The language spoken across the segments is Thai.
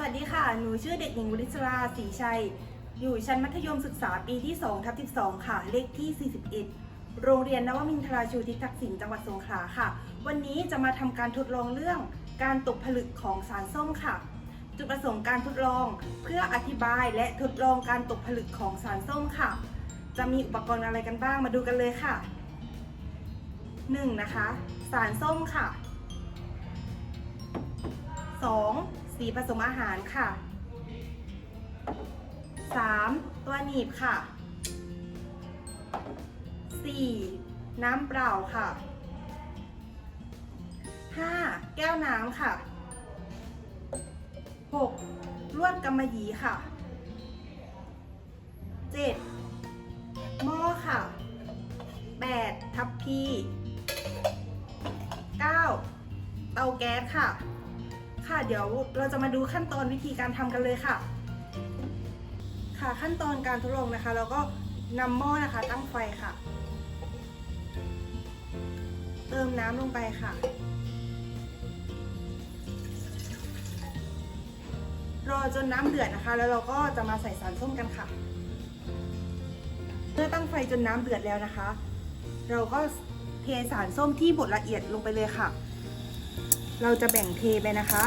สวัสดีค่ะ หนูชื่อเด็กหญิงวริศราศรีชัย อยู่ชั้นมัธยมศึกษาปีที่2ทับ12 ค่ะ เลขที่ 41 โรงเรียนนวมินทราชูทิศทักษิณจังหวัดสงขลาค่ะ วันนี้จะมาทำการทดลองเรื่องการตกผลึกของสารส้มค่ะ จุดประสงค์การทดลองเพื่ออธิบายและทดลองการตกผลึกของสารส้มค่ะ จะมีอุปกรณ์อะไรกันบ้างมาดูกันเลยค่ะ 1. นะคะ สารส้มค่ะ 2. สีผสมอาหารค่ะ 3. ตัวหนีบค่ะ 4. น้ำเปล่าค่ะ 5. แก้วน้ำค่ะ 6. ลวดกำมะหยี่ค่ะ 7. หม้อค่ะ 8. ทัพพี 9. เตาแก๊สค่ะ ค่ะ เดี๋ยวเราจะมาดูขั้นตอนวิธีการทำกันเลยค่ะ ค่ะขั้นตอนการทดลองนะคะ เราก็นำหม้อนะคะ ตั้งไฟค่ะ เติมน้ำลงไปค่ะ รอจนน้ำเดือดนะคะ แล้วเราก็จะมาใส่สารส้มกันค่ะ เมื่อตั้งไฟจนน้ำเดือดแล้วนะคะ เราก็เทสารส้มที่บดละเอียดลงไปเลยค่ะ เราจะแบ่งเทไปนะคะ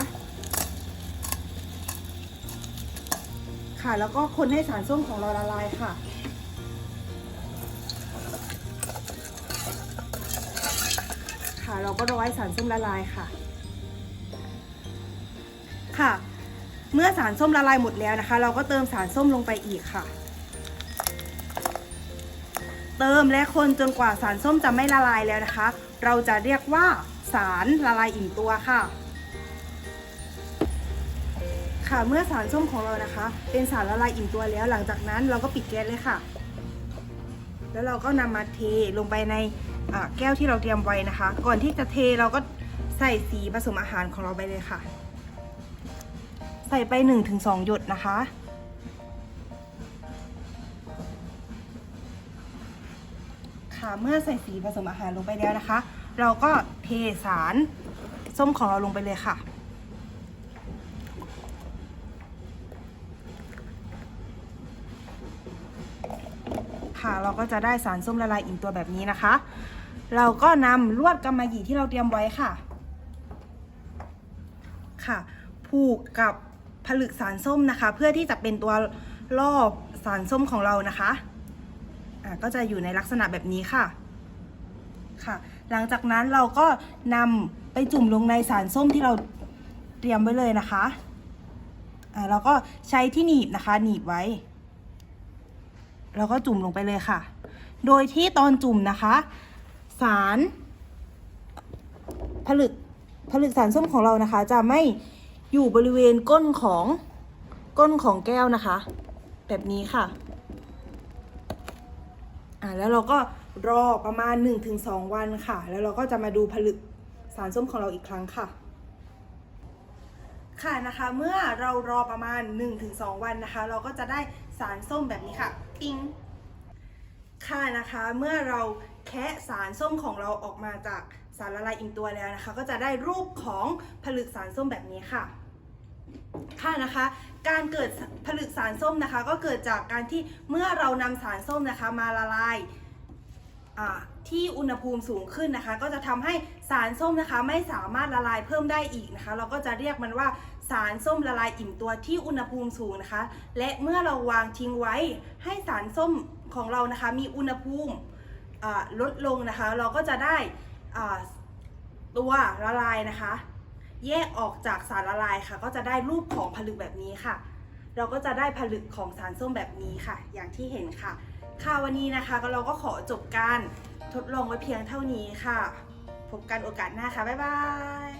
ค่ะแล้วก็คนให้สารส้มของเราละลายค่ะ ค่ะเราก็รอให้สารส้มละลายค่ะ ค่ะ เมื่อสารส้มละลายหมดแล้วนะคะ เราก็เติมสารส้มลงไปอีกค่ะ เติมและคนจนกว่าสารส้มจะไม่ละลายแล้วนะคะ เราจะเรียกว่า สารละลายอิ่มตัวค่ะ ค่ะเมื่อสารส้มของเรานะคะ เป็นสารละลายอิ่มตัวแล้ว หลังจากนั้นเราก็ปิดแก๊สเลยค่ะ แล้วเราก็นำมาเทลงไปในแก้วที่เราเตรียมไว้นะคะ ก่อนที่จะเทเราก็ใส่สีผสมอาหารของเราไปเลยค่ะ ใส่ไป 1-2 หยดนะคะค่ะเมื่อใส่สีผสมอาหารลงไปแล้วนะคะ เราก็เทสารส้มของเราลงไปเลยค่ะ ค่ะเราก็จะได้สารส้มละลายอิ่มตัวแบบนี้นะคะ เราก็นำลวดกำมะหยี่ที่เราเตรียมไว้ค่ะ ค่ะ ผูกกับผลึกสารส้มนะคะ เพื่อที่จะเป็นตัวล่อสารส้มของเรานะคะ อะก็จะอยู่ในลักษณะแบบนี้ค่ะ ค่ะ หลังจากนั้นเราก็นำไปจุ่มลงในสารส้มที่เราเตรียมไว้เลยนะคะอ่าเราก็ใช้ที่หนีบนะคะ หนีบไว้แล้วก็จุ่มลงไปเลยค่ะ โดยที่ตอนจุ่มนะคะ สารผลึกผลึกสารส้มของเรานะคะ จะไม่อยู่บริเวณก้นของก้นของแก้วนะคะ แบบนี้ค่ะ อ่าแล้วเราก็ รอประมาณ 1-2 วันค่ะ แล้วเราก็จะมาดูผลึกสารส้มของเราอีกครั้งค่ะ ค่ะนะคะเมื่อเรารอประมาณ 1-2 วันนะคะ เราก็จะได้สารส้มแบบนี้ค่ะปิ้งค่ะนะคะเมื่อเราแคะสารส้มของเราออกมาจากสารละลายอิ่มตัวแล้วนะคะ ก็จะได้รูปของผลึกสารส้มแบบนี้ค่ะค่ะนะคะ การเกิดผลึกสารส้มนะคะ ก็เกิดจากการที่เมื่อเรานำสารส้มนะคะ มาละลาย ที่อุณหภูมิสูงขึ้นนะคะ ก็จะทำให้สารส้มนะคะ ไม่สามารถละลายเพิ่มได้อีกนะคะ เราก็จะเรียกมันว่าสารส้มละลายอิ่มตัวที่อุณหภูมิสูงนะคะ และเมื่อเราวางทิ้งไว้ให้สารส้มของเรานะคะ มีอุณหภูมิลดลงนะคะ เราก็จะได้ตัวละลายนะคะ แยกออกจากสารละลายค่ะ ก็จะได้รูปของผลึกแบบนี้ค่ะ เราก็จะได้ผลึกของสารส้มแบบนี้ค่ะ อย่างที่เห็นค่ะ ค่ะวันนี้นะคะก็เราก็ขอจบการทดลองไว้เพียงเท่านี้ค่ะ พบกันโอกาสหน้าค่ะ บ๊ายบาย